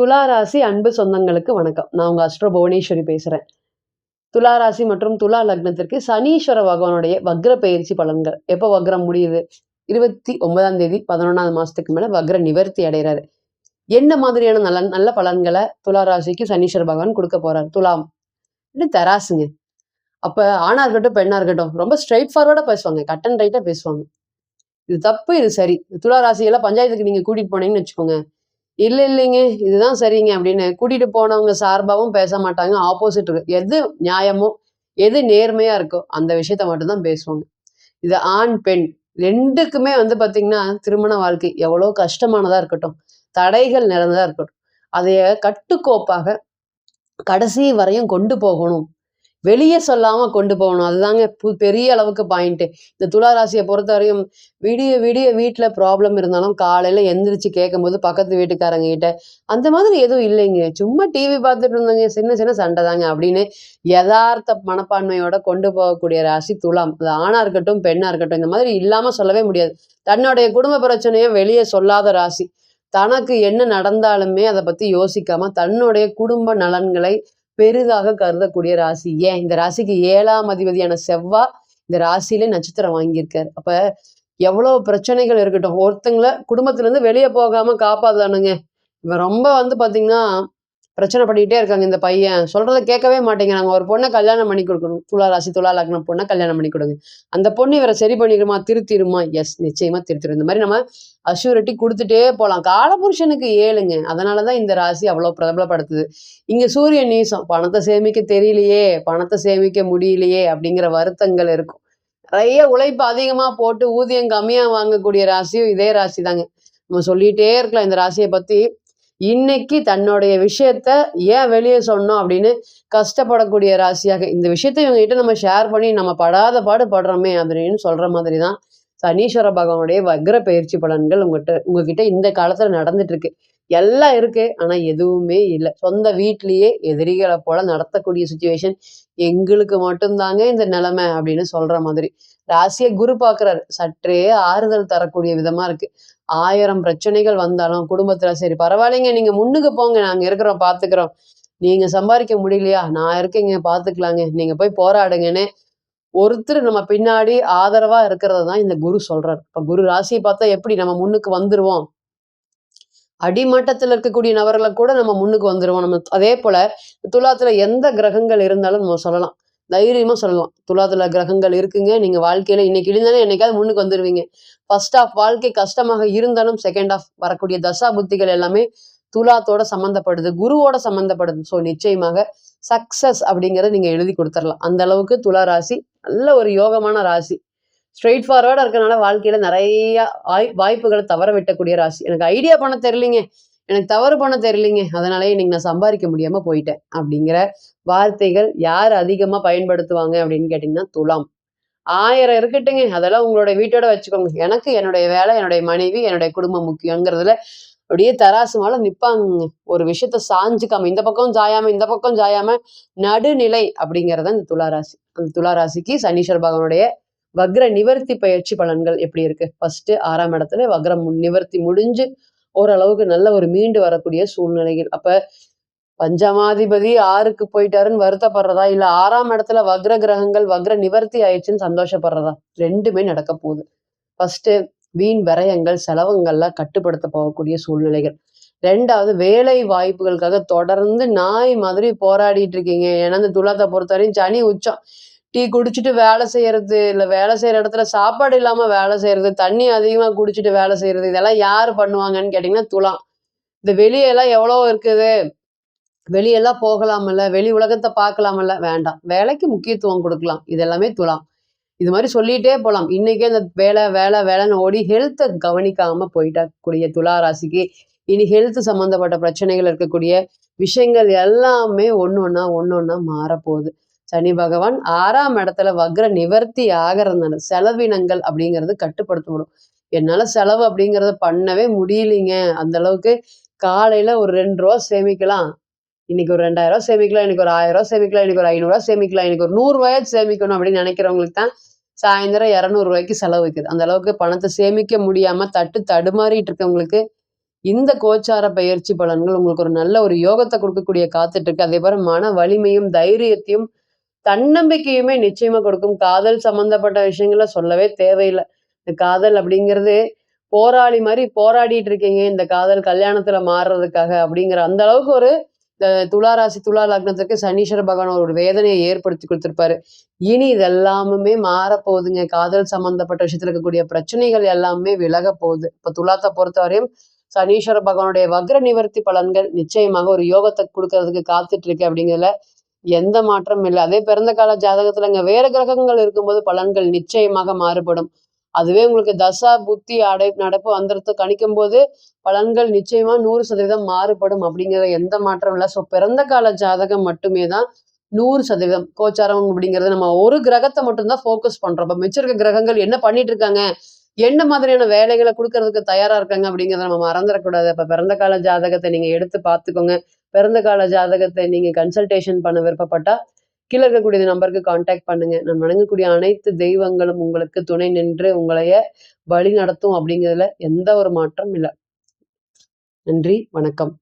துளாராசி அன்பு சொந்தங்களுக்கு வணக்கம். நான் உங்கள் அஸ்ட்ரோ புவனேஸ்வரி பேசுகிறேன் துளாராசி மற்றும் துலா லக்னத்திற்கு சனீஸ்வர பகவானுடைய வக்ர பயிற்சி பலன்கள். எப்போ வக்ரம் முடியுது? இருபத்தி ஒன்பதாம் தேதி பதினொன்றாவது மாதத்துக்கு மேலே வக்ர நிவர்த்தி அடைகிறாரு என்ன மாதிரியான நல்ல நல்ல பலன்களை துளாராசிக்கு சனீஸ்வர பகவான் கொடுக்க போகிறார் துலாம். இது தராசுங்க. அப்போ ஆணாக இருக்கட்டும் பெண்ணாக இருக்கட்டும் ரொம்ப ஸ்ட்ரைட் ஃபார்வர்டாக பேசுவாங்க. கட் அண்ட் ரைட்டாக பேசுவாங்க. இது தப்பு இது சரி. துளாராசியெல்லாம் பஞ்சாயத்துக்கு நீங்கள் கூட்டிகிட்டு போனீங்கன்னு வச்சுக்கோங்க. இல்லை இல்லைங்க. இதுதான் சரிங்க அப்படின்னு கூட்டிட்டு போனவங்க சார்பாகவும் பேச மாட்டாங்க. ஆப்போசிட் இருக்கு எது நியாயமோ எது நேர்மையா இருக்கோ அந்த விஷயத்த மட்டும்தான் பேசுவாங்க. இது ஆண் பெண் ரெண்டுக்குமே வந்து பாத்தீங்கன்னா திருமண வாழ்க்கை எவ்வளோ கஷ்டமானதா இருக்கட்டும். தடைகள் நிறைந்ததா இருக்கட்டும். அதைய கட்டுக்கோப்பாக கடைசி வரையும் கொண்டு போகணும். வெளியே சொல்லாம கொண்டு போகணும். அதுதாங்க பெரிய அளவுக்கு பாயிண்ட்டு இந்த துலா ராசியை பொறுத்த வரையும் விடிய விடிய வீட்டில் ப்ராப்ளம் இருந்தாலும் காலையில் எந்திரிச்சு கேட்கும்போது பக்கத்து வீட்டுக்காரங்க கிட்ட அந்த மாதிரி எதுவும் இல்லைங்க. சும்மா டிவி பார்த்துட்டு இருந்தாங்க. சின்ன சின்ன சண்டை தாங்க. அப்படின்னு யதார்த்த மனப்பான்மையோட கொண்டு போகக்கூடிய ராசி துலாம். அது ஆணாக இருக்கட்டும் பெண்ணாக இருக்கட்டும் இந்த மாதிரி இல்லாமல் சொல்லவே முடியாது. தன்னுடைய குடும்ப பிரச்சனையை வெளியே சொல்லாத ராசி. தனக்கு என்ன நடந்தாலுமே அதை பற்றி யோசிக்காமல் தன்னுடைய குடும்ப நலன்களை பெரிதாக கருதக்கூடிய ராசி. ஏன்? இந்த ராசிக்கு ஏழாம் அதிபதியான செவ்வா இந்த ராசியிலே நட்சத்திரம் வாங்கியிருக்காரு. அப்ப எவ்வளவு பிரச்சனைகள் இருக்கட்டும். ஒருத்தங்கள குடும்பத்துல இருந்து வெளியே போகாம காப்பாத்தானுங்க இவன் ரொம்ப வந்து பாத்தீங்கன்னா பிரச்சனை பண்ணிகிட்டே இருக்காங்க இந்த பையன். சொல்கிறத கேட்கவே மாட்டேங்கிறாங்க ஒரு பொண்ணை கல்யாணம் பண்ணி கொடுக்கணும். துலா ராசி துளா லக்னம் பொண்ணை கல்யாணம் பண்ணி கொடுங்க. அந்த பொண்ணு இவரை சரி பண்ணிடுமா? திருத்திடுமா? எஸ் நிச்சயமா திருத்திடும். இந்த மாதிரி நம்ம அஷூரிட்டி கொடுத்துட்டே போகலாம் காலபுருஷனுக்கு ஏழுங்க. அதனாலதான் இந்த ராசி அவ்வளோ பிரபலப்படுத்துது. இங்கே சூரியன் நீசம். பணத்தை சேமிக்க தெரியலையே. பணத்தை சேமிக்க முடியலையே அப்படிங்கிற வருத்தங்கள் இருக்கும். நிறைய உழைப்பு அதிகமாக போட்டு ஊதியம் கம்மியாக வாங்கக்கூடிய ராசியும் இதே ராசி தாங்க நம்ம சொல்லிகிட்டே இருக்கலாம். இந்த ராசியை பற்றி இன்னைக்கு தன்னுடைய விஷயத்த ஏன் வெளியே சொன்னோம் அப்படின்னு கஷ்டப்படக்கூடிய ராசியாக இந்த விஷயத்தை இவங்ககிட்ட நம்ம ஷேர் பண்ணி நம்ம படாத பாடு படுறோமே அப்படின்னு சொல்ற மாதிரி தான் சனீஸ்வர பகவானுடைய வக்ர பயிற்சி பலன்கள் உங்ககிட்ட உங்ககிட்ட இந்த காலத்துல நடந்துட்டு இருக்கு. எல்லாம் இருக்கு ஆனா எதுவுமே இல்லை. சொந்த வீட்லயே எதிரிகளை போல நடத்தக்கூடிய சுச்சுவேஷன் எங்களுக்கு மட்டும்தாங்க இந்த நிலைமை அப்படின்னு சொல்ற மாதிரி. ராசியை குரு பாக்குறாரு சற்றே ஆறுதல் தரக்கூடிய விதமா இருக்கு. ஆயிரம் பிரச்சனைகள் வந்தாலும் குடும்பத்துல சரி பரவாயில்லைங்க நீங்க முன்னுக்கு போங்க. நாங்க இருக்கிறோம் பாத்துக்கிறோம். நீங்க சம்பாதிக்க முடியலையா? நான் இருக்கேங்க பாத்துக்கலாங்க. நீங்க போய் போராடுங்கன்னு ஒருத்தர் நம்ம பின்னாடி ஆதரவா இருக்கிறது தான் இந்த குரு சொல்கிறார் இப்ப குரு ராசியை பார்த்தா எப்படி நம்ம முன்னுக்கு வந்துருவோம்? அடிமட்டத்தில் இருக்கக்கூடிய நபர்களை கூட நம்ம முன்னுக்கு வந்துருவோம். நம்ம அதே போல துலாத்துல எந்த கிரகங்கள் இருந்தாலும் நம்ம சொல்லலாம். தைரியமாக சொல்லலாம். துலாத்துல கிரகங்கள் இருக்குங்க. நீங்கள் வாழ்க்கையில் இன்னைக்கு இருந்தாலும் என்னைக்காவது முன்னுக்கு வந்துடுவீங்க ஃபர்ஸ்ட் ஆஃப் வாழ்க்கை கஷ்டமாக இருந்தாலும் செகண்ட் ஆஃப் வரக்கூடிய தசா புத்திகள் எல்லாமே துலாத்தோட சம்மந்தப்படுது குருவோட சம்மந்தப்படுது ஸோ நிச்சயமாக சக்சஸ் அப்படிங்கிறத நீங்கள் எழுதி கொடுத்துடலாம். அந்த அளவுக்கு துலா ராசி நல்ல ஒரு யோகமான ராசி. ஸ்ட்ரெயிட் ஃபார்வர்டாக இருக்கிறனால வாழ்க்கையில் நிறைய வாய் வாய்ப்புகளை தவற விட்டக்கூடிய ராசி. எனக்கு ஐடியா பண்ண தெரியலிங்க. எனக்கு தவறு பண்ண தெரியலிங்க. அதனாலே இன்னைக்கு நான் சம்பாதிக்க முடியாம போயிட்டேன். அப்படிங்கிற வார்த்தைகள் யார் அதிகமா பயன்படுத்துவாங்க அப்படின்னு கேட்டீங்கன்னா துலாம். ஆயிரம் இருக்கட்டுங்க. அதெல்லாம் உங்களோட வீட்டோட வச்சுக்கோங்க. எனக்கு என்னுடைய வேலை என்னுடைய மனைவி என்னுடைய குடும்பம் முக்கியங்கிறதுல அப்படியே தராசு மேல ஒரு விஷயத்த சாஞ்சுக்காம இந்த பக்கம் ஜாயாம இந்த பக்கம் ஜாயாம நடுநிலை அப்படிங்கிறத இந்த துளாராசி. அந்த துளாராசிக்கு சனீஸ்வர பகவானுடைய வக்ர நிவர்த்தி பயிற்சி பலன்கள் எப்படி இருக்கு? ஃபர்ஸ்ட் ஆறாம் இடத்துல வக்ரம் மு- நிவர்த்தி முடிஞ்சு ஓரளவுக்கு நல்ல ஒரு மீண்டு வரக்கூடிய சூழ்நிலைகள் அப்ப பஞ்சமாதிபதி ஆறுக்கு போயிட்டாருன்னு வருத்தப்படுறதா? இல்ல ஆறாம் இடத்துல வக்ர கிரகங்கள் வக்ர நிவர்த்தி ஆயிடுச்சுன்னு சந்தோஷப்படுறதா? ரெண்டுமே நடக்க போகுது. ஃபர்ஸ்ட் வீண் விரயங்கள் செலவுங்கள்லாம் கட்டுப்படுத்த போகக்கூடிய சூழ்நிலைகள். ரெண்டாவது வேலை வாய்ப்புகளுக்காக தொடர்ந்து நாய் மாதிரி போராடிட்டு இருக்கீங்க. ஏன்னா இந்த துலாத்தை பொறுத்தவரையும் சனி உச்சம். டீ குடிச்சிட்டு வேலை செய்யறது இல்லை வேலை செய்யற இடத்துல சாப்பாடு இல்லாம வேலை செய்யறது தண்ணி அதிகமா குடிச்சிட்டு வேலை செய்யறது இதெல்லாம் யாரு பண்ணுவாங்கன்னு கேட்டீங்கன்னா துலாம். இந்த வெளியெல்லாம் எவ்வளோ இருக்குது? வெளியெல்லாம் போகலாமல்ல வெளி உலகத்தை பார்க்கலாமல்ல வேண்டாம். வேலைக்கு முக்கியத்துவம் கொடுக்கலாம். இதெல்லாமே துலாம். இது மாதிரி சொல்லிட்டே போகலாம் இன்னைக்கே இந்த வேலை வேலை வேலைன்னு ஓடி ஹெல்த்தை கவனிக்காம போயிட்டா கூடிய துலா ராசிக்கு இனி ஹெல்த் சம்மந்தப்பட்ட பிரச்சனைகள் இருக்கக்கூடிய விஷயங்கள் எல்லாமே ஒன்று ஒன்றா ஒன்று ஒன்றா மாறப்போகுது. சனி பகவான் ஆறாம் இடத்துல வக்ர நிவர்த்தி ஆகிறதுனால செலவினங்கள் அப்படிங்கிறது கட்டுப்படுத்தப்படும். என்னால் செலவு அப்படிங்கிறத பண்ணவே முடியலைங்க. அந்த அளவுக்கு காலையில் ஒரு ரெண்டு ரூபா சேமிக்கலாம். இன்னைக்கு ஒரு ரெண்டாயிரம் சேமிக்கலாம் இன்னைக்கு ஒரு ஆயிரம் சேமிக்கலாம் இன்னைக்கு ஒரு ஐநூறு சேமிக்கலாம் இன்னைக்கு ஒரு நூறுரூவாயா சேமிக்கணும் அப்படின்னு நினைக்கிறவங்களுக்கு தான் சாயந்தரம் இரநூறுவாய்க்கு செலவு வைக்குது. அந்த அளவுக்கு பணத்தை சேமிக்க முடியாம தட்டு தடுமாறிட்டு இருக்கவங்களுக்கு இந்த கோச்சார பயிற்சி பலன்கள் உங்களுக்கு ஒரு நல்ல ஒரு யோகத்தை கொடுக்கக்கூடிய காத்துட்டு இருக்கு. அதே போல மன வலிமையும் தைரியத்தையும் தன்னம்பிக்கையுமே நிச்சயமா கொடுக்கும். காதல் சம்பந்தப்பட்ட விஷயங்கள சொல்லவே தேவையில்லை. இந்த காதல் அப்படிங்கிறது போராளி மாதிரி போராடிட்டு இருக்கீங்க. இந்த காதல் கல்யாணத்துல மாறுறதுக்காக அப்படிங்கிற அந்த அளவுக்கு ஒரு துளாராசி துலா லக்னத்துக்கு சனீஸ்வர பகவான் ஒரு வேதனையை ஏற்படுத்தி கொடுத்துருப்பாரு. இனி இதெல்லாமுமே மாறப்போகுதுங்க. காதல் சம்பந்தப்பட்ட விஷயத்துல இருக்கக்கூடிய பிரச்சனைகள் எல்லாமே விலக போகுது. இப்ப துலாத்தை பொறுத்தவரையும் சனீஸ்வர பகவானுடைய வக்ர நிவர்த்தி பலன்கள் நிச்சயமாக ஒரு யோகத்தை கொடுக்கறதுக்கு காத்துட்டு இருக்கு அப்படிங்கிறதுல எந்த மாற்றமும் இல்லை. அதே பிறந்த கால ஜாதகத்துல இங்க வேற கிரகங்கள் இருக்கும்போது பலன்கள் நிச்சயமாக மாறுபடும். அதுவே உங்களுக்கு தசா புத்தி அடை நடப்பு அந்தரத்தை கணிக்கும் போது பலன்கள் நிச்சயமா நூறு சதவீதம் மாறுபடும் அப்படிங்கிற எந்த மாற்றம் இல்லை. ஸோ பிறந்த கால ஜாதகம் மட்டுமே தான் நூறு சதவீதம் கோச்சாரம் அப்படிங்கிறது நம்ம ஒரு கிரகத்தை மட்டும்தான் ஃபோக்கஸ் பண்றோம். இப்போ மிச்சிருக்க கிரகங்கள் என்ன பண்ணிட்டு இருக்காங்க? என்ன மாதிரியான வேலைகளை கொடுக்கறதுக்கு தயாரா இருக்காங்க அப்படிங்கிறத நம்ம மறந்துடக்கூடாது. அப்ப பிறந்த கால ஜாதகத்தை நீங்க எடுத்து பார்த்துக்கோங்க. பிறந்த கால ஜாதகத்தை நீங்க கன்சல்டேஷன் பண்ண விருப்பப்பட்டா கீழே இருக்கக்கூடிய நம்பருக்கு காண்டாக்ட் பண்ணுங்க. நான் வணங்கக்கூடிய அனைத்து தெய்வங்களும் உங்களுக்கு துணை நின்று உங்களைய வழி நடத்தும் அப்படிங்கிறதுல எந்த ஒரு மாற்றம் இல்லை. நன்றி வணக்கம்.